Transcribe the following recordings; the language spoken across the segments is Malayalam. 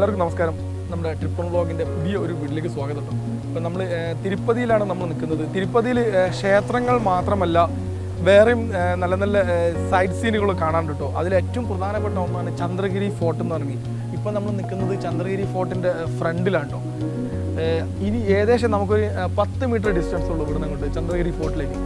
എല്ലാവർക്കും നമസ്കാരം. നമ്മുടെ ട്രിപ്പൺ വ്ളോഗിന്റെ പുതിയ ഒരു വീട്ടിലേക്ക് സ്വാഗതം. ഇപ്പം നമ്മൾ തിരുപ്പതിയിലാണ് നമ്മൾ നിൽക്കുന്നത്. തിരുപ്പതിയിൽ ക്ഷേത്രങ്ങൾ മാത്രമല്ല വേറെയും നല്ല നല്ല സൈറ്റ് സീനുകൾ കാണാൻ കേട്ടോ അതിൽ ഏറ്റവും പ്രധാനപ്പെട്ട ഒന്നാണ് ചന്ദ്രഗിരി ഫോർട്ട് എന്ന് പറഞ്ഞ് ഇപ്പം നമ്മൾ നിൽക്കുന്നത് ചന്ദ്രഗിരി ഫോർട്ടിന്റെ ഫ്രണ്ടിലാണ് കേട്ടോ ഇനി ഏകദേശം നമുക്കൊരു പത്ത് മീറ്റർ ഡിസ്റ്റൻസ് ഉള്ളൂ ഇവിടുന്ന് അങ്ങോട്ട് ചന്ദ്രഗിരി ഫോർട്ടിലേക്ക്.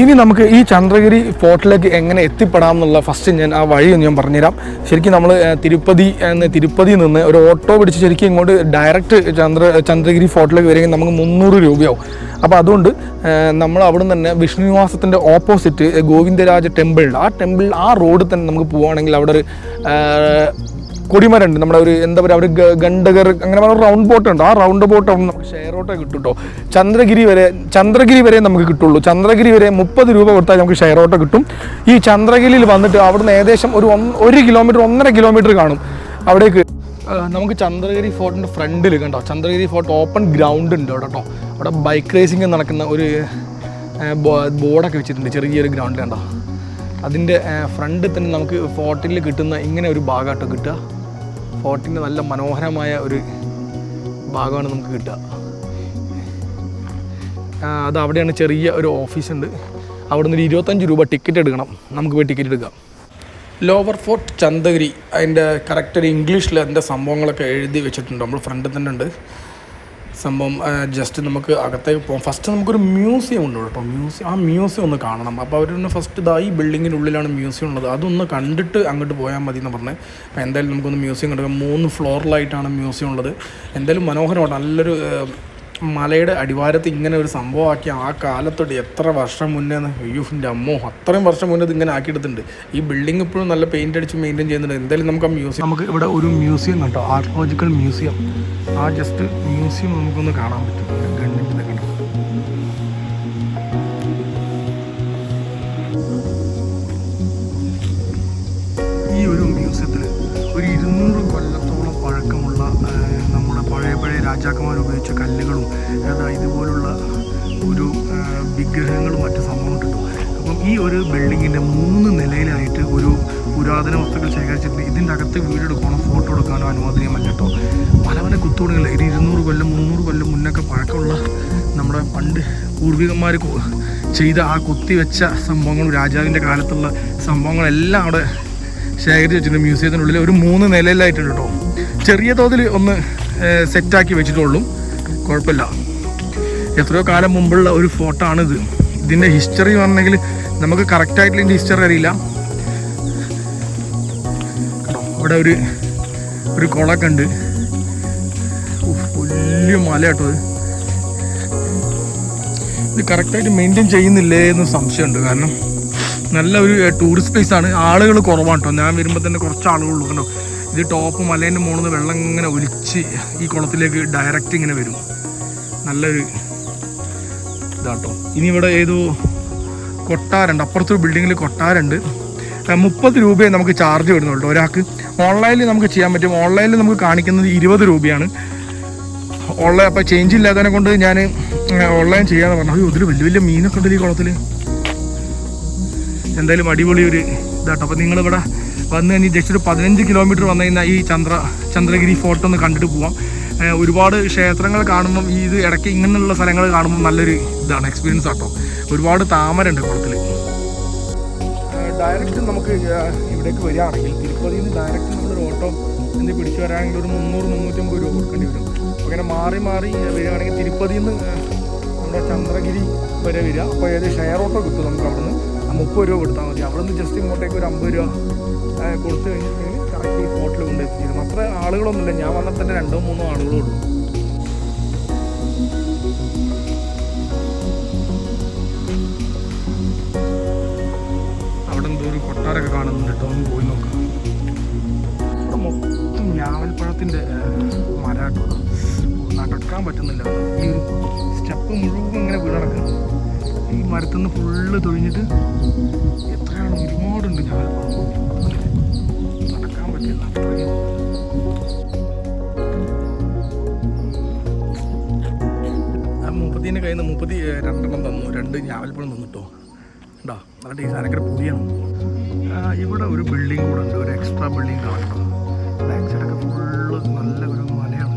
ഇനി നമുക്ക് ഈ ചന്ദ്രഗിരി ഫോർട്ടിലേക്ക് എങ്ങനെ എത്തിപ്പെടാം എന്നുള്ള ഫസ്റ്റ് ഞാൻ ആ വഴി ഞാൻ പറഞ്ഞുതരാം. ശരിക്കും നമ്മൾ തിരുപ്പതി എന്ന് തിരുപ്പതിയിൽ നിന്ന് ഒരു ഓട്ടോ പിടിച്ച് ശരിക്കും ഇങ്ങോട്ട് ഡയറക്റ്റ് ചന്ദ്ര ചന്ദ്രഗിരി ഫോർട്ടിലേക്ക് വരികയും നമുക്ക് മുന്നൂറ് രൂപയാവും. അപ്പോൾ അതുകൊണ്ട് നമ്മൾ അവിടെ നിന്ന് തന്നെ വിഷ്ണുനിവാസത്തിന്റെ ഓപ്പോസിറ്റ് ഗോവിന്ദരാജ ടെമ്പിൾ ആ ടെമ്പിൾ ആ റോഡിൽ തന്നെ നമുക്ക് പോവുകയാണെങ്കിൽ അവിടെ ഒരു കൊടിമരമുണ്ട് നമ്മുടെ ഒരു എന്താ പറയുക ഒരു ഗണ്ടകർ അങ്ങനെ പറഞ്ഞ റൗണ്ട് ബോട്ട് ഉണ്ട്. ആ റൗണ്ട് ബോട്ട് അവിടെ നമുക്ക് ഷെയർ ഓട്ടോ കിട്ടും കേട്ടോ ചന്ദ്രഗിരി വരെ ചന്ദ്രഗിരി വരെ നമുക്ക് കിട്ടുള്ളൂ. ചന്ദ്രഗിരി വരെ മുപ്പത് രൂപ കൊടുത്താൽ നമുക്ക് ഷെയർ ഓട്ടോ കിട്ടും. ഈ ചന്ദ്രഗിരിയിൽ വന്നിട്ട് അവിടുന്ന് ഏകദേശം ഒരു ഒരു കിലോമീറ്റർ ഒന്നര കിലോമീറ്റർ കാണും. അവിടേക്ക് നമുക്ക് ചന്ദ്രഗിരി ഫോർട്ടിന്റെ ഫ്രണ്ടിൽ കണ്ടോ? ചന്ദ്രഗിരി ഫോർട്ട് ഓപ്പൺ ഗ്രൗണ്ട് ഉണ്ട് അവിടെ കേട്ടോ. അവിടെ ബൈക്ക് റേസിംഗ് നടക്കുന്ന ഒരു ബോർഡൊക്കെ വെച്ചിട്ടുണ്ട്. ചെറിയൊരു ഗ്രൗണ്ടിൽ കണ്ടോ? അതിന്റെ ഫ്രണ്ടിൽ തന്നെ നമുക്ക് ഫോർട്ടിൽ കിട്ടുന്ന ഇങ്ങനെ ഒരു ഭാഗമായിട്ടോ കിട്ടുക. ഫോർട്ടിന്റെ നല്ല മനോഹരമായ ഒരു ഭാഗമാണ് നമുക്ക് കിട്ടുക. അത് അവിടെയാണ് ചെറിയ ഒരു ഓഫീസുണ്ട്. അവിടെ നിന്ന് ഇരുപത്തഞ്ച് രൂപ ടിക്കറ്റ് എടുക്കണം. നമുക്ക് പോയി ടിക്കറ്റ് എടുക്കാം. ലോവർ ഫോർട്ട് ചന്ദഗിരി അതിന്റെ കറക്റ്റ് ഒരു ഇംഗ്ലീഷിൽ അതിന്റെ സംഭവങ്ങളൊക്കെ എഴുതി വെച്ചിട്ടുണ്ട്. നമ്മൾ ഫ്രണ്ടിൽ തന്നെ ഉണ്ട്. സംഭവം ജസ്റ്റ് നമുക്ക് അകത്തേക്ക് പോകാം ഫസ്റ്റ് നമുക്കൊരു മ്യൂസിയം ഉണ്ട് കേട്ടോ മ്യൂസിയം ആ മ്യൂസിയം ഒന്ന് കാണണം. അപ്പോൾ അവരൊന്ന് ഫസ്റ്റ് ഇതാ ഈ ബിൽഡിങ്ങിന്റെ ഉള്ളിലാണ് മ്യൂസിയം ഉള്ളത്. അതൊന്ന് കണ്ടിട്ട് അങ്ങോട്ട് പോയാൽ മതി എന്ന് പറഞ്ഞത് അപ്പോൾ എന്തായാലും നമുക്കൊന്ന് മ്യൂസിയം കണ്ടെടുക്കാം മൂന്ന് ഫ്ലോറിലായിട്ടാണ് മ്യൂസിയം ഉള്ളത്. എന്തായാലും മനോഹരമാണ് നല്ലൊരു മലയുടെ അടിവാരത്ത് ഇങ്ങനെ ഒരു സംഭവമാക്കി ആ കാലത്തോട്ട് എത്ര വർഷം മുന്നേ അയ്യോ അമ്മോ അത്രയും വർഷം മുന്നേ ഇത് ഇങ്ങനെ ആക്കിയെടുത്തിട്ടുണ്ട്. ഈ ബിൽഡിംഗ് ഇപ്പോഴും നല്ല പെയിന്റ് അടിച്ച് മെയിന്റെയിൻ ചെയ്യുന്നുണ്ട്. എന്തായാലും നമുക്ക് ആ മ്യൂസിയം നമുക്ക് ഇവിടെ ഒരു മ്യൂസിയം കണ്ടോ? ആർക്കോളജിക്കൽ മ്യൂസിയം ആ ജസ്റ്റ് മ്യൂസിയം നമുക്കൊന്ന് കാണാൻ പറ്റും. കല്ലുകളും ഇതുപോലുള്ള ഒരു വിഗ്രഹങ്ങളും മറ്റു സംഭവങ്ങളും കിട്ടും അപ്പം ഈ ഒരു ബിൽഡിങ്ങിന്റെ മൂന്ന് നിലയിലായിട്ട് ഒരു പുരാതന വസ്തുക്കൾ ശേഖരിച്ചിട്ടുണ്ട്. ഇതിന്റെ അകത്ത് വീടെടുക്കാനോ ഫോട്ടോ എടുക്കാനോ അനുവാദനീയമല്ല കേട്ടോ. പല കുത്തുകൊടുകൾ ഒരു ഇരുന്നൂറ് കൊല്ലം മുന്നൂറ് കൊല്ലം മുന്നൊക്കെ പഴക്കമുള്ള നമ്മുടെ പണ്ട് പൂർവികന്മാർ ചെയ്ത ആ കുത്തിവെച്ച സംഭവങ്ങളും രാജാവിന്റെ കാലത്തുള്ള സംഭവങ്ങളെല്ലാം അവിടെ ശേഖരിച്ച് വെച്ചിട്ടുണ്ട് മ്യൂസിയത്തിനുള്ളിൽ ഒരു മൂന്ന് നിലയിലായിട്ടുണ്ട് കേട്ടോ. ചെറിയ തോതിൽ ഒന്ന് സെറ്റാക്കി വെച്ചിട്ടുള്ളൂ. കുഴപ്പമില്ല. എത്രയോ കാലം മുമ്പുള്ള ഒരു ഫോട്ടോ ആണിത്. ഇതിന്റെ ഹിസ്റ്ററി പറഞ്ഞെങ്കിൽ നമുക്ക് കറക്റ്റായിട്ടുള്ള ഇതിന്റെ ഹിസ്റ്ററി അറിയില്ല. കേട്ടോ അവിടെ ഒരു ഒരു കുളമൊക്കെ ഉണ്ട്. വലിയ മല കേട്ടോ ഇത് ഇത് കറക്റ്റായിട്ട് മെയിന്റെയിൻ ചെയ്യുന്നില്ലേ എന്ന് സംശയമുണ്ട്. കാരണം നല്ല ഒരു ടൂറിസ്റ്റ് പ്ലേസ് ആണ്. ആളുകൾ കുറവാണ് കേട്ടോ. ഞാൻ വരുമ്പോൾ തന്നെ കുറച്ച് ആളുകളുള്ളൂ കണ്ടോ? ഇത് ടോപ്പ് മലേന്റെ മുകളിൽ നിന്ന് വെള്ളം ഇങ്ങനെ ഒലിച്ച് ഈ കുളത്തിലേക്ക് ഡയറക്റ്റ് ഇങ്ങനെ വരും. നല്ലൊരു ഇതാട്ടോ. ഇനി ഇവിടെ ഏതോ കൊട്ടാരുണ്ട്. അപ്പുറത്തൊരു ബിൽഡിങ്ങിൽ കൊട്ടാരുണ്ട്. മുപ്പത് രൂപയെ നമുക്ക് ചാർജ് വരുന്നുള്ളൂ ഒരാൾക്ക്. ഓൺലൈനിൽ നമുക്ക് ചെയ്യാൻ പറ്റും. ഓൺലൈനിൽ നമുക്ക് കാണിക്കുന്നത് ഇരുപത് രൂപയാണ്. ഓൺലൈൻ അപ്പോൾ ചേഞ്ച് ഇല്ലാത്തതിനെ കൊണ്ട് ഞാൻ ഓൺലൈൻ ചെയ്യാന്ന് പറഞ്ഞു. അതിൽ വലിയ വലിയ മീനൊക്കെ ഉണ്ടല്ലോ ഈ കുളത്തിൽ എന്തായാലും അടിപൊളി ഒരു ഇതാട്ടോ. അപ്പോൾ നിങ്ങളിവിടെ വന്ന് കഴിഞ്ഞ് ജസ്റ്റ് ഒരു പതിനഞ്ച് കിലോമീറ്റർ വന്നു കഴിഞ്ഞാൽ ഈ ചന്ദ്ര ചന്ദ്രഗിരി ഫോർട്ട് ഒന്ന് കണ്ടിട്ട് പോവാം. ഒരുപാട് ക്ഷേത്രങ്ങൾ കാണുമ്പം ഈ ഇത് ഇടയ്ക്ക് ഇങ്ങനെയുള്ള സ്ഥലങ്ങൾ കാണുമ്പോൾ നല്ലൊരു ഇതാണ് എക്സ്പീരിയൻസ് ആട്ടോ. ഒരുപാട് താമരണ്ട് കുളത്തിൽ ഡയറക്റ്റ് നമുക്ക് ഇവിടേക്ക് വരികയാണെങ്കിൽ തിരുപ്പതിയിൽ നിന്ന് ഡയറക്റ്റ് നമ്മളൊരു ഓട്ടോ എന്ത് പിടിച്ചു വരാണെങ്കിൽ ഒരു മുന്നൂറ് മുന്നൂറ്റമ്പത് രൂപ കൊടുക്കേണ്ടി വരും. അങ്ങനെ മാറി മാറി വരികയാണെങ്കിൽ തിരുപ്പതിയിൽ നിന്ന് നമ്മുടെ ചന്ദ്രഗിരി വരെ വരിക. അപ്പോൾ ഏത് ഷെയർ ഓട്ടോ കിട്ടും നമുക്ക് അവിടെ നിന്ന് മുപ്പത് രൂപ കൊടുത്താൽ മതി. അവിടെ നിന്ന് ജസ്റ്റ് ഇങ്ങോട്ടേക്ക് ഒരു അമ്പത് രൂപ കൊടുത്തു കഴിഞ്ഞിട്ടുണ്ടെങ്കിൽ കറക്റ്റ് ഈ ഹോട്ടലിൽ കൊണ്ട് എത്തിച്ചിരുന്നു. അത്ര ആളുകളൊന്നുമില്ല. ഞാൻ വന്നാൽ തന്നെ രണ്ടോ മൂന്നോ ആളുകളേ ഉള്ളൂ. അവിടെ എന്തോ ഒരു കൊട്ടാരൊക്കെ കാണുന്നുണ്ട് കേട്ടോ. ഒന്ന് പോയി നോക്കാം. ഇവിടെ മൊത്തം ഞാവൽപ്പഴത്തിന്റെ മരാട്ടോ. നടക്കാൻ പറ്റുന്നില്ല. ഈ സ്റ്റെപ്പ് മുഴുവൻ ഇങ്ങനെ വീണ് നടക്കുന്നു ഈ മരത്തിൽ നിന്ന് ഫുള്ള് തൊഴിഞ്ഞിട്ട് എത്രയാണ് ഒരുപാടുണ്ട് ഞാൻ നടക്കാൻ പറ്റില്ല അത്രയും. മുപ്പത്തിന്റെ കയ്യിൽ നിന്ന് മുപ്പത്തി രണ്ടെണ്ണം തന്നു. രണ്ട് ഞാവൽപ്പഴം തന്നിട്ടോ. ഉണ്ടോ നല്ല ടേസ്റ്റ് അനക്കര പുതിയാണ് ഇവിടെ ഒരു ബിൽഡിംഗ് കൂടെ ഉണ്ട്. ഒരു എക്സ്ട്രാ ബിൽഡിംഗ് കാണുന്നു ബാക്ക് സൈഡൊക്കെ ഫുള്ള് നല്ല ഒരു മലയാണ്.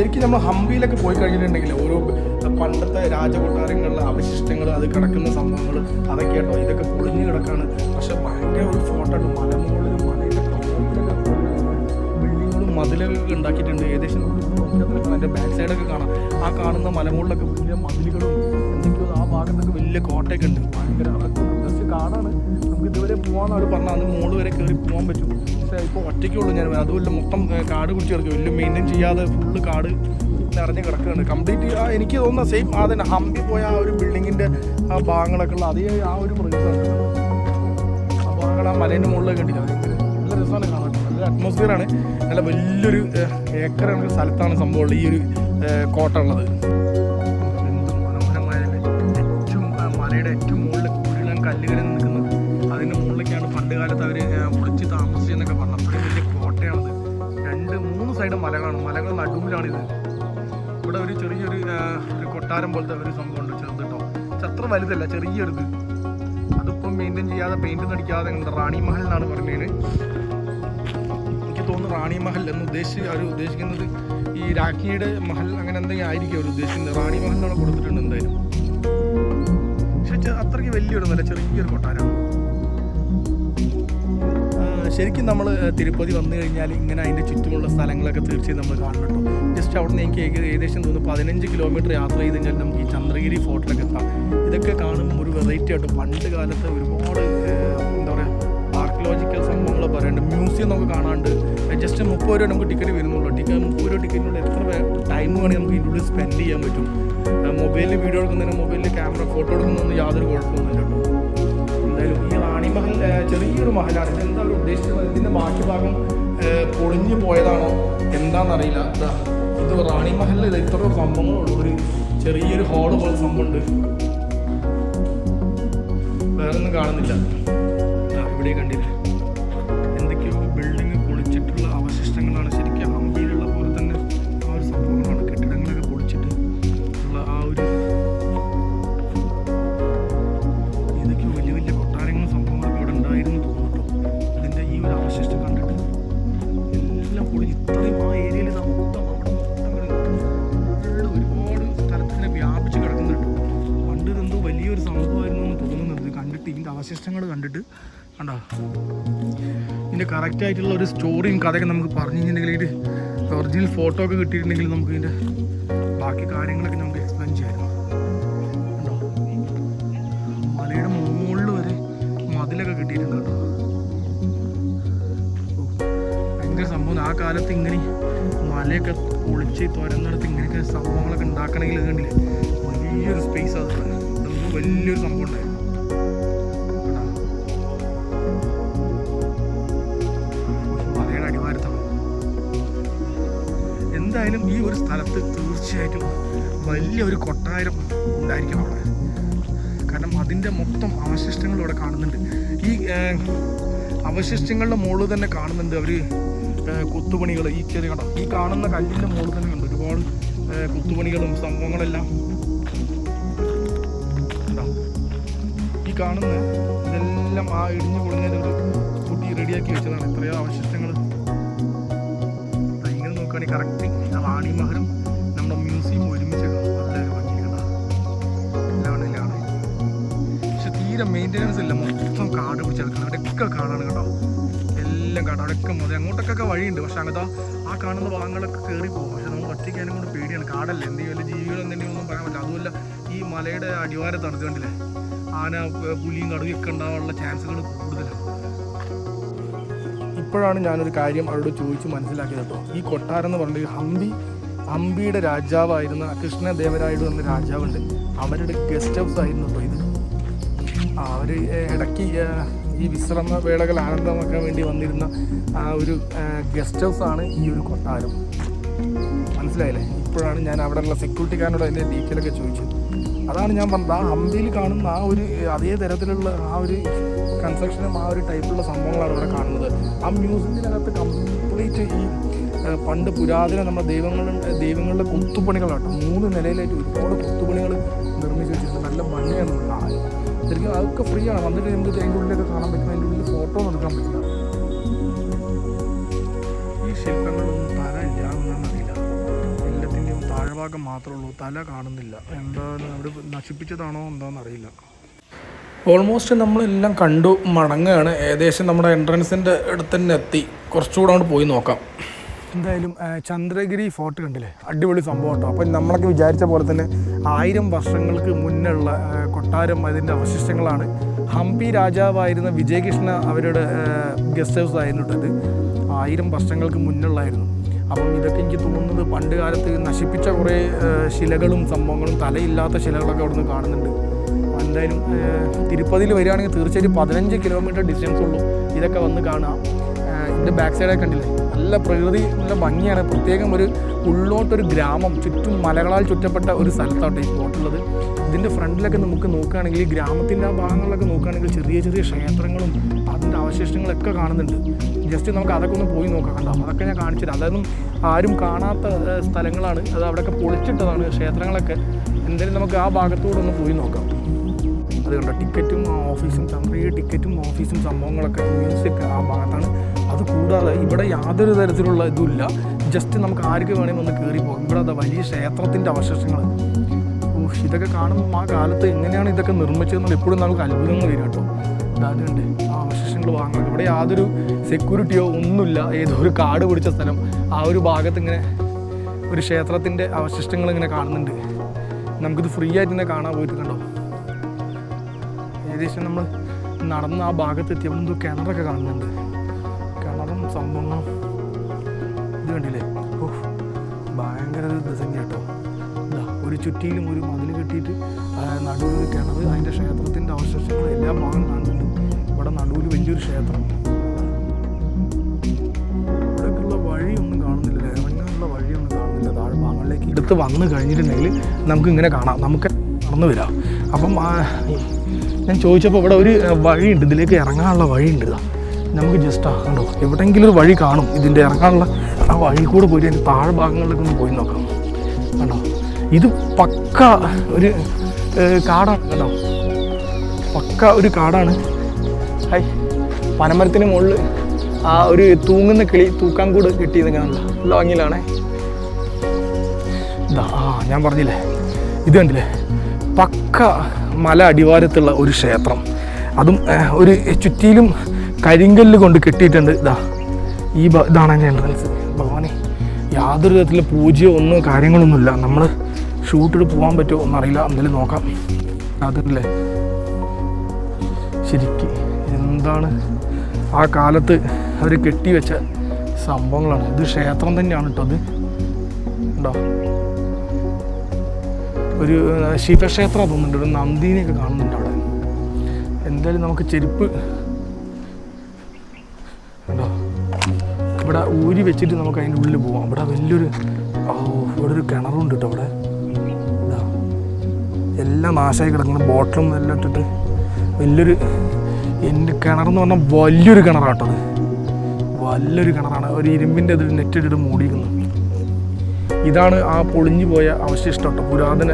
ശരിക്കും നമ്മൾ ഹംപിയിലൊക്കെ പോയി കഴിഞ്ഞിട്ടുണ്ടെങ്കിൽ ഓരോ പണ്ടത്തെ രാജകൊട്ടാരങ്ങളിലെ അവശിഷ്ടങ്ങൾ അത് കിടക്കുന്ന സംഭവങ്ങൾ അതൊക്കെ കേട്ടോ. ഇതൊക്കെ പൊളിഞ്ഞു കിടക്കാണ്. പക്ഷെ ഭയങ്കര ഒരു ഫോട്ടോ ഉണ്ട് മലമുകളിലും മലയുടെ ബിൽഡിങ്ങുകളും മതിലുകളൊക്കെ ഉണ്ടാക്കിയിട്ടുണ്ട്. ഏകദേശം അതിന്റെ ബാക്ക് സൈഡൊക്കെ കാണാം. ആ കാണുന്ന മലമുകളിലൊക്കെ വലിയ മതിലുകളും എന്തൊക്കെയോ ആ ഭാഗത്തൊക്കെ വലിയ കോട്ടയൊക്കെ ഉണ്ട്. ഭയങ്കര അതൊക്കെ കാടാണ്. നമുക്ക് ഇതുവരെ പോകാമെന്ന് അവർ പറഞ്ഞാൽ അന്ന് മുകളിൽ വരെ കയറി പോകാൻ പറ്റും. പക്ഷേ ഇപ്പോൾ ഒറ്റയ്ക്കുള്ളൂ ഞാൻ അതുമല്ല മൊത്തം കാട് കുടിച്ച് കിടക്കും. വലിയ മെയിന്റെയിൻ ചെയ്യാതെ ഫുള്ള് കാട് നിറഞ്ഞ് കിടക്കുകയാണ്. കംപ്ലീറ്റ് ആ എനിക്ക് തോന്നുന്ന സെയിം ആ തന്നെ. ഹമ്പി പോയ ആ ഒരു ബിൽഡിങ്ങിന്റെ ആ ഭാഗങ്ങളൊക്കെ ഉള്ള അതേ ആ ഒരു പ്രകൃതമാണ് ആ ഭാഗങ്ങൾ ആ മലേന്റെ മുകളിലേക്ക് കണ്ടില്ല? നല്ല രസമാണ് കാണാൻ. നല്ല അറ്റ്മോസ്ഫിയറാണ് നല്ല വലിയൊരു ഏക്കർ കണക്ക് സ്ഥലത്താണ് സംഭവമുള്ളത് ഈ ഒരു കോട്ട ഉള്ളത്. എന്ത് മനോഹരമായ ഏറ്റവും മലയുടെ ഏറ്റവും കല്ലുകളിൽ നിൽക്കുന്നത്. അതിന്റെ മുകളിലേക്കാണ് പണ്ട് കാലത്ത് അവർ ഒളിച്ച് താമസിച്ചെന്നൊക്കെ പറഞ്ഞു അത്രയും വലിയ കോട്ടയാണത്. രണ്ട് മൂന്ന് സൈഡ് മലകളാണ്. മലകൾ നടുവിലാണിത്. ഇവിടെ ഒരു ചെറിയൊരു ഒരു കൊട്ടാരം പോലത്തെ ഒരു സംഭവമുണ്ട് ചെറുത് കേട്ടോ അത്ര വലുതല്ല ചെറിയൊരിത്. അതിപ്പം മെയിന്റെയിൻ ചെയ്യാതെ പെയിന്റ് അടിക്കാതെ ഉണ്ട് റാണി മഹൽ എന്നാണ് പറഞ്ഞത് എനിക്ക് തോന്നുന്നു റാണി മഹൽ എന്ന് ഉദ്ദേശിച്ച് അവർ ഉദ്ദേശിക്കുന്നത് ഈ രാഖിയുടെ മഹൽ അങ്ങനെ എന്തെങ്കിലും ആയിരിക്കും അവർ ഉദ്ദേശിക്കുന്നത്. റാണി മഹൽ എന്നാണ് കൊടുത്തിട്ടുണ്ട് എന്തായാലും. അത്രയ്ക്ക് വലിയൊരു നല്ല ചെറിയൊരു കൊട്ടാരമാണ് ശരിക്കും നമ്മൾ തിരുപ്പതി വന്നു കഴിഞ്ഞാൽ ഇങ്ങനെ അതിന്റെ ചുറ്റുമുള്ള സ്ഥലങ്ങളൊക്കെ തീർച്ചയായും നമ്മൾ കാണണം ജസ്റ്റ് അവിടെ നിന്ന് എനിക്ക് ഏകദേശം തോന്നുന്നു പതിനഞ്ച് കിലോമീറ്റർ യാത്ര ചെയ്ത് കഴിഞ്ഞാൽ നമുക്ക് ഈ ചന്ദ്രഗിരി ഫോർട്ടിലൊക്കെ എത്താം. ഇതൊക്കെ കാണുമ്പോൾ ഒരു വെറൈറ്റി ആയിട്ട് പണ്ട് കാലത്ത് ഒരുപാട് എന്താ പറയുക ആർക്കിയോളജിക്കൽ സംഭവങ്ങൾ പറയുന്നുണ്ട് മ്യൂസിയം നമുക്ക് കാണാണ്ട് ജസ്റ്റ് മുപ്പത് രൂപ നമുക്ക് ടിക്കറ്റ് വരുന്നുള്ളൂ. ടിക്കറ്റ് മുപ്പത് രൂപ ടിക്കറ്റിനുള്ള എത്ര ടൈം വേണമെങ്കിൽ നമുക്ക് ഇതിനുള്ളിൽ സ്പെൻഡ് ചെയ്യാൻ പറ്റും. മൊബൈലിൽ വീഡിയോ എടുക്കുന്നതിന് മൊബൈലിൽ ക്യാമറ ഫോട്ടോ എടുക്കുന്നതൊന്നും യാതൊരു കുഴപ്പമൊന്നുമില്ല കേട്ടോ. എന്തായാലും ഈ റാണിമഹൽ ചെറിയൊരു മഹലാണ്. ഇത് എന്താ അവർ ഉദ്ദേശിച്ചത്? ഇതിന്റെ ബാക്കി ഭാഗം പൊളിഞ്ഞു പോയതാണോ? എന്താണെന്നറിയില്ല. ഇതാ ഇത് റാണിമഹലിൽ ഇത് ഇത്ര സംഭവങ്ങളുള്ളൂ ഒരു ചെറിയൊരു ഹോൾ പോലെ സംഭവമുണ്ട്. വേറൊന്നും കാണുന്നില്ല. ഇവിടെ കണ്ടില്ല? അവശിഷ്ടങ്ങൾ കണ്ടിട്ട് കണ്ടോ? ഇതിന്റെ കറക്റ്റായിട്ടുള്ള ഒരു സ്റ്റോറിയും കഥയൊക്കെ നമുക്ക് പറഞ്ഞു കഴിഞ്ഞിട്ടുണ്ടെങ്കിൽ ഒറിജിനൽ ഫോട്ടോ ഒക്കെ കിട്ടിയിട്ടുണ്ടെങ്കിൽ നമുക്ക് ഇതിന്റെ ബാക്കി കാര്യങ്ങളൊക്കെ നമുക്ക് എക്സ്പ്ലെയിൻ ചെയ്യാം കണ്ടോ? മലയുടെ മുകളിൽ വരെ മതിലൊക്കെ കിട്ടിയിട്ടുണ്ട് കേട്ടോ. ഭയങ്കര സംഭവം. ആ കാലത്ത് ഇങ്ങനെ മലയൊക്കെ പൊളിച്ച് തുരന്നെടുത്ത് ഇങ്ങനെയൊക്കെ സംഭവങ്ങളൊക്കെ ഉണ്ടാക്കണമെങ്കിൽ കണ്ടില്ലേ? വലിയൊരു സ്പേസ് അത്. വലിയൊരു സംഭവം ഉണ്ടായിരുന്നു. എന്തായാലും ഈ ഒരു സ്ഥലത്ത് തീർച്ചയായിട്ടും വലിയൊരു കൊട്ടാരം ഉണ്ടായിരിക്കണം അവിടെ. കാരണം അതിന്റെ മൊത്തം അവശിഷ്ടങ്ങൾ ഇവിടെ കാണുന്നുണ്ട്. ഈ അവശിഷ്ടങ്ങളുടെ മുകളിൽ തന്നെ കാണുന്നുണ്ട് അവർ കൊത്തുപണികൾ ഈ ചെറിയ കണ്ടോ? ഈ കാണുന്ന കല്ലിന്റെ മുകളിൽ തന്നെ ഉണ്ട് ഒരുപാട് കുത്തുപണികളും സംഭവങ്ങളെല്ലാം. ഈ കാണുന്ന ഇതെല്ലാം ആ ഇടിഞ്ഞു പൊളിഞ്ഞ കൂട്ടി കുട്ടി റെഡിയാക്കി വെച്ചതാണ്. എത്രയോ അവശിഷ്ടങ്ങൾ ഇങ്ങനെ നോക്കുകയാണെങ്കിൽ കറക്റ്റ് മെയിന്റെനൻസ് ഇല്ല. മൊത്തം കാട് പിടിച്ചെടുക്കണം അവിടെയൊക്കെ കാടാണ് കേട്ടോ. എല്ലാം കാട്. അവിടെയൊക്കെ മുതൽ അങ്ങോട്ടൊക്കെ വഴിയുണ്ട്. പക്ഷെ അങ്ങനത്തെ ആ കാണുന്ന ഭാഗങ്ങളൊക്കെ കയറി പോകും. പക്ഷെ നമ്മൾ ഒറ്റയ്ക്കാനും കൊണ്ട് പേടിയാണ്. കാടല്ല? എന്തെങ്കിലും വല്ല ജീവികൾ എന്തെങ്കിലും ഒന്നും പറയാൻ പറ്റില്ല. അതുമല്ല ഈ മലയുടെ അടിവാരത്താണ് കണ്ടില്ലേ? ആന പുലിയും പുലിയും ഒക്കെ ഉണ്ടാവാനുള്ള ചാൻസുകൾ കൂടുതലാണ്. ഇപ്പോഴാണ് ഞാനൊരു കാര്യം അവരോട് ചോദിച്ച് മനസ്സിലാക്കിയത് കേട്ടോ. ഈ കൊട്ടാരം എന്ന് പറഞ്ഞത് ഹംപി ഹംപിയുടെ രാജാവായിരുന്ന കൃഷ്ണദേവരായുడు എന്ന രാജാവുണ്ട്. അവരുടെ ഗസ്റ്റ് ഹൗസ് ആയിരുന്നു കേട്ടോ ഇത്. അവർ ഇടയ്ക്ക് ഈ വിശ്രമ വേളകൾ ആനന്ദമാക്കാൻ വേണ്ടി വന്നിരുന്ന ആ ഒരു ഗസ്റ്റ് ആണ് ഈ ഒരു കൊട്ടാരം. മനസ്സിലായില്ലേ? ഇപ്പോഴാണ് ഞാൻ അവിടെയുള്ള സെക്യൂരിറ്റിക്കാരനോട് അതിന്റെ ഡീറ്റെയിലൊക്കെ ചോദിച്ചത്. അതാണ് ഞാൻ പറഞ്ഞത്. ആ ഹംപിയിൽ കാണുന്ന ആ ഒരു അതേ തരത്തിലുള്ള ആ ഒരു കൺസ്ട്രക്ഷനും ആ ഒരു ടൈപ്പുള്ള സംഭവങ്ങളാണ് ഇവിടെ കാണുന്നത്. ആ മ്യൂസിയത്തിനകത്ത് കംപ്ലീറ്റ് ഈ പണ്ട് പുരാതന നമ്മുടെ ദൈവങ്ങളുടെ ദൈവങ്ങളുടെ കൊത്തുപണികളാട്ടോ. മൂന്ന് നിലയിലായിട്ട് ഒരുപാട് കൊത്തുപണികൾ നിർമ്മിച്ചു വെച്ചിട്ടുണ്ട്. നല്ല ഭംഗിയാണ് ശരിക്കും അതൊക്കെ ഫ്രീ ആണ്. വന്നിട്ട് നമുക്ക് അതിന്റെ ഉള്ളിലൊക്കെ കാണാൻ പറ്റും. അതിന്റെ ഉള്ളിൽ ഫോട്ടോ എടുക്കാൻ പറ്റില്ല. ഈ ശില്പങ്ങളൊന്നും തല ഇല്ല അതൊന്നും അറിയില്ല. എല്ലാത്തിന്റെയും താഴ്ഭാഗം മാത്രമേ ഉള്ളൂ. തല കാണുന്നില്ല. എന്താണ് അവിടെ നശിപ്പിച്ചതാണോ എന്താണെന്ന് അറിയില്ല. ഓൾമോസ്റ്റ് നമ്മളെല്ലാം കണ്ടു മടങ്ങുകയാണ്. ഏകദേശം നമ്മുടെ എൻട്രൻസിന്റെ അടുത്ത് തന്നെ എത്തി. കുറച്ചുകൂടെ അങ്ങോട്ട് പോയി നോക്കാം. എന്തായാലും ചന്ദ്രഗിരി ഫോർട്ട് കണ്ടില്ലേ? അടിപൊളി സംഭവം കേട്ടോ. അപ്പം നമ്മളൊക്കെ വിചാരിച്ച പോലെ തന്നെ ആയിരം വർഷങ്ങൾക്ക് മുന്നുള്ള കൊട്ടാരം അതിന്റെ അവശിഷ്ടങ്ങളാണ്. ഹംപി രാജാവായിരുന്ന വിജയകൃഷ്ണ അവരുടെ ഗസ്റ്റ് ഹൗസ് ആയിരുന്നു ഇട്ടത് ആയിരം വർഷങ്ങൾക്ക് മുന്നുള്ളായിരുന്നു അപ്പം ഇതൊക്കെ എനിക്ക് തോന്നുന്നത് പണ്ട് കാലത്ത് നശിപ്പിച്ച കുറേ ശിലകളും സംഭവങ്ങളും തലയില്ലാത്ത ശിലകളൊക്കെ അവിടെ നിന്ന് കാണുന്നുണ്ട് എന്തായാലും തിരുപ്പതിയിൽ വരികയാണെങ്കിൽ തീർച്ചയായിട്ടും പതിനഞ്ച് കിലോമീറ്റർ ഡിസ്റ്റൻസ് ഉള്ളൂ. ഇതൊക്കെ വന്ന് കാണാം. ഇതിന്റെ ബാക്ക് സൈഡൊക്കെ കണ്ടില്ലേ? നല്ല പ്രകൃതി നല്ല ഭംഗിയാണ്. പ്രത്യേകം ഒരു ഉള്ളോട്ടൊരു ഗ്രാമം ചുറ്റും മലകളാൽ ചുറ്റപ്പെട്ട ഒരു സ്ഥലത്തോട്ടെ ഈ ബോട്ടുള്ളത് ഇതിന്റെ ഫ്രണ്ടിലൊക്കെ നമുക്ക് നോക്കുകയാണെങ്കിൽ ഈ ഗ്രാമത്തിന്റെ ആ ഭാഗങ്ങളിലൊക്കെ നോക്കുകയാണെങ്കിൽ ചെറിയ ചെറിയ ക്ഷേത്രങ്ങളും അതിന്റെ അവശിഷ്ടങ്ങളൊക്കെ കാണുന്നുണ്ട്. ജസ്റ്റ് നമുക്ക് അതൊക്കെ ഒന്ന് പോയി നോക്കാം കണ്ടോ? അതൊക്കെ ഞാൻ കാണിച്ചില്ല അതൊന്നും ആരും കാണാത്ത സ്ഥലങ്ങളാണ്. അത് അവിടെയൊക്കെ പൊളിച്ചിട്ടതാണ് ക്ഷേത്രങ്ങളൊക്കെ. എന്തായാലും നമുക്ക് ആ ഭാഗത്തൂടെ ഒന്ന് പോയി നോക്കാം. അത് കണ്ട ടിക്കറ്റും ഓഫീസും ചെറിയ ടിക്കറ്റും ഓഫീസും സംഭവങ്ങളൊക്കെ മ്യൂസിക് ആ ഭാഗത്താണ്. അത് കൂടാതെ ഇവിടെ യാതൊരു തരത്തിലുള്ള ഇതുമില്ല. ജസ്റ്റ് നമുക്ക് ആർക്ക് വേണമെങ്കിൽ ഒന്ന് കയറി പോകും. ഇവിടെ അത് വലിയ ക്ഷേത്രത്തിന്റെ അവശേഷങ്ങൾ ഇതൊക്കെ കാണുമ്പോൾ ആ കാലത്ത് എങ്ങനെയാണ് ഇതൊക്കെ നിർമ്മിച്ചതെന്നുള്ള എപ്പോഴും നമുക്ക് അത്ഭുതങ്ങൾ വരും കേട്ടോ. ഇതാതുണ്ട് ആ അവശേഷങ്ങൾ വാങ്ങണം ഇവിടെ യാതൊരു സെക്യൂരിറ്റിയോ ഒന്നുമില്ല. ഏതോ ഒരു കാട് പിടിച്ച സ്ഥലം. ആ ഒരു ഭാഗത്ത് ഇങ്ങനെ ഒരു ക്ഷേത്രത്തിന്റെ അവശിഷ്ടങ്ങൾ ഇങ്ങനെ കാണുന്നുണ്ട്. നമുക്കിത് ഫ്രീ ആയിട്ട് തന്നെ കാണാൻ പോയിട്ട് കണ്ടോ? ഏകദേശം നമ്മൾ നടന്ന് ആ ഭാഗത്ത് എത്തിയപ്പോൾ എന്തോ കിണറൊക്കെ കാണുന്നുണ്ട്. കിണറും സംഭവങ്ങളും ഇത് കണ്ടില്ലേ? ഓ ഭയങ്കര ഒരു തന്നെ കേട്ടോ ഇതാ ഒരു ചുറ്റിയിലും ഒരു മതിൽ കെട്ടിയിട്ട് നടുവിൽ കിണർ അതിന്റെ ക്ഷേത്രത്തിന്റെ അവശേഷങ്ങൾ എല്ലാ ഭാഗം കാണുന്നുണ്ട്. ഇവിടെ നടുവിൽ വലിയൊരു ക്ഷേത്രം. ഇവിടേക്കുള്ള വഴിയൊന്നും കാണുന്നില്ല. ഇറങ്ങാനുള്ള വഴിയൊന്നും കാണുന്നില്ല. താഴെ ഭാഗങ്ങളിലേക്ക്. എടുത്ത് വന്നു കഴിഞ്ഞിട്ടുണ്ടെങ്കിൽ നമുക്ക് ഇങ്ങനെ കാണാം. നമുക്ക് നടന്നു വരാം. അപ്പം ഞാൻ ചോദിച്ചപ്പോൾ ഇവിടെ ഒരു വഴി വഴിയുണ്ട്. ഇതിലേക്ക് ഇറങ്ങാനുള്ള വഴിയുണ്ട് നമുക്ക് ജസ്റ്റ് ആ എവിടെയെങ്കിലും ഒരു വഴി കാണും. ഇതിന്റെ ഇറങ്ങാനുള്ള ആ വഴി കൂടെ പോയി അതിന്റെ താഴെ ഭാഗങ്ങളിലേക്ക് ഒന്ന് പോയി നോക്കാം. കണ്ടോ? ഇത് പക്ക ഒരു കാടാണ് കേട്ടോ പക്ക ഒരു കാടാണ്. ഹൈ പനമരത്തിന് മുകളിൽ ആ ഒരു തൂങ്ങുന്ന കിളി തൂക്കാൻ കൂട് കിട്ടിയത് കാണുന്നില്ല ലോങ്ങിലാണേ ഇതാ ആ ഞാൻ പറഞ്ഞില്ലേ? ഇത് കണ്ടില്ലേ? പക്ക മല അടിവാരത്തുള്ള ഒരു ക്ഷേത്രം. അതും ഒരു ചുറ്റിയിലും കരിങ്കല്ല് കൊണ്ട് കെട്ടിയിട്ടുണ്ട്. ഇതാ ഈ ഇതാണ് എന്റെ എൻട്രൻസ് ഭഗവാനെ യാതൊരു തരത്തിലുള്ള പൂജയോ ഒന്നും കാര്യങ്ങളൊന്നുമില്ല. നമ്മൾ ഷൂട്ടിട്ട് പോകാൻ പറ്റുമോ എന്നറിയില്ല. എന്തായാലും നോക്കാം. അതല്ലേ ശരിക്ക് എന്താണ് ആ കാലത്ത് അവർ കെട്ടിവെച്ച സംഭവങ്ങളാണ്. ഇത് ക്ഷേത്രം തന്നെയാണ് കേട്ടോ അത്. ഉണ്ടോ? ഒരു ശിവക്ഷേത്രം തോന്നുന്നുണ്ട്. ഒരു നന്ദിനെയൊക്കെ കാണുന്നുണ്ട് അവിടെ. എന്തായാലും നമുക്ക് ചെരുപ്പ് ഉണ്ടോ? ഇവിടെ ഊരി വെച്ചിട്ട് നമുക്ക് അതിന്റെ ഉള്ളിൽ പോവാം. ഇവിടെ വലിയൊരു ഓ ഇവിടെ ഒരു കിണറുണ്ട് കേട്ടോ അവിടെ എല്ലാം നാശമായി കിടക്കുന്നു. ബോട്ടിലും എല്ലാം ഇട്ടിട്ട് വലിയൊരു എന്റെ കിണറെന്ന് പറഞ്ഞാൽ വലിയൊരു കിണറാട്ടോ അത്. വലിയൊരു കിണറാണ്. ഒരു ഇരുമ്പിന്റെ അതിൽ നെറ്റ് ഇട്ടിട്ട് മൂടിയിരിക്കുന്നു. ഇതാണ് ആ പൊളിഞ്ഞു പോയ അവശിഷ്ടം പുരാതന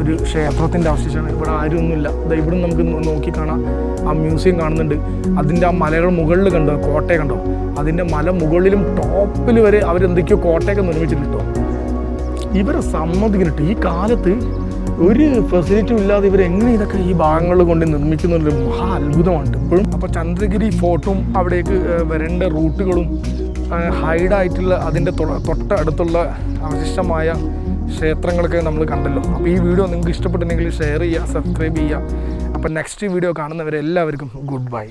ഒരു ക്ഷേത്രത്തിന്റെ അവശിഷ്ടമാണ്. ഇവിടെ ആരുമൊന്നുമില്ല. ഇവിടെ നമുക്ക് നോക്കി കാണാം. ആ മ്യൂസിയം കാണുന്നുണ്ട്. അതിന്റെ ആ മലകൾ മുകളിൽ കണ്ടോ? കോട്ടയെ കണ്ടോ? അതിന്റെ മല മുകളിലും ടോപ്പിൽ വരെ അവരെന്തൊക്കെയോ കോട്ടയൊക്കെ നിർമ്മിച്ചിട്ടുണ്ട് കേട്ടോ. ഇവരെ സമ്മതിക്കുന്നുണ്ട് ഈ കാലത്ത് ഒരു ഫെസിലിറ്റി ഇല്ലാതെ ഇവർ എങ്ങനെ ഇതൊക്കെ ഈ ഭാഗങ്ങളിൽ കൊണ്ട് നിർമ്മിക്കുന്നുള്ളൊരു മഹാ അത്ഭുതമാണ് ഇപ്പോഴും അപ്പോൾ ചന്ദ്രഗിരി ഫോർട്ടും അവിടേക്ക് വരേണ്ട റൂട്ടുകളും ഹൈഡായിട്ടുള്ള അതിന്റെ തൊട്ടടുത്തുള്ള അവശിഷ്ടമായ ക്ഷേത്രങ്ങളൊക്കെ നമ്മൾ കണ്ടല്ലോ. അപ്പോൾ ഈ വീഡിയോ നിങ്ങൾക്ക് ഇഷ്ടപ്പെട്ടിട്ടുണ്ടെങ്കിൽ ഷെയർ ചെയ്യുക സബ്സ്ക്രൈബ് ചെയ്യുക. അപ്പോൾ നെക്സ്റ്റ് വീഡിയോ കാണുന്നവരെല്ലാവർക്കും ഗുഡ് ബൈ